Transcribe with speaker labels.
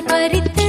Speaker 1: பறித்து